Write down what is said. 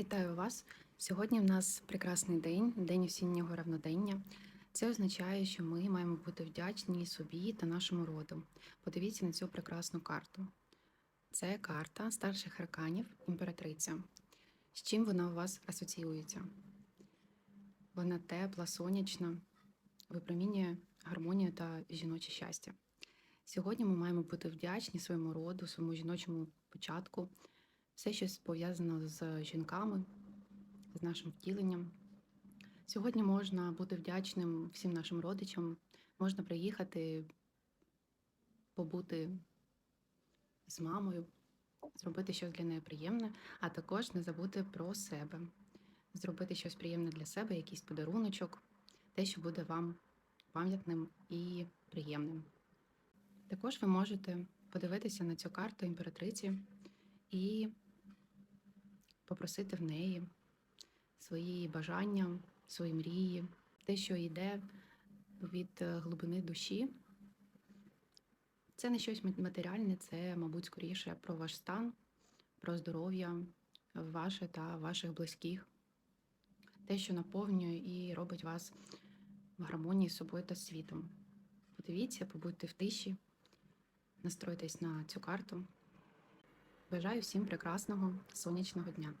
Вітаю вас! Сьогодні в нас прекрасний день, день осіннього равнодення. Це означає, що ми маємо бути вдячні собі та нашому роду. Подивіться на цю прекрасну карту. Це карта старших арканів, імператриця. З чим вона у вас асоціюється? Вона тепла, сонячна, випромінює гармонію та жіноче щастя. Сьогодні ми маємо бути вдячні своєму роду, своєму жіночому початку, все щось пов'язано з жінками, з нашим втіленням. Сьогодні можна бути вдячним всім нашим родичам, можна приїхати, побути з мамою, зробити щось для неї приємне, а також не забути про себе, зробити щось приємне для себе, якийсь подаруночок, те, що буде вам пам'ятним і приємним. Також ви можете подивитися на цю карту імператриці і попросити в неї свої бажання, свої мрії, те, що йде від е, глибини душі. Це не щось матеріальне, це, мабуть, скоріше про ваш стан, про здоров'я ваше та ваших близьких, те, що наповнює і робить вас в гармонії з собою та світом. Подивіться, побудьте в тиші, настройтесь на цю карту. Бажаю всім прекрасного сонячного дня.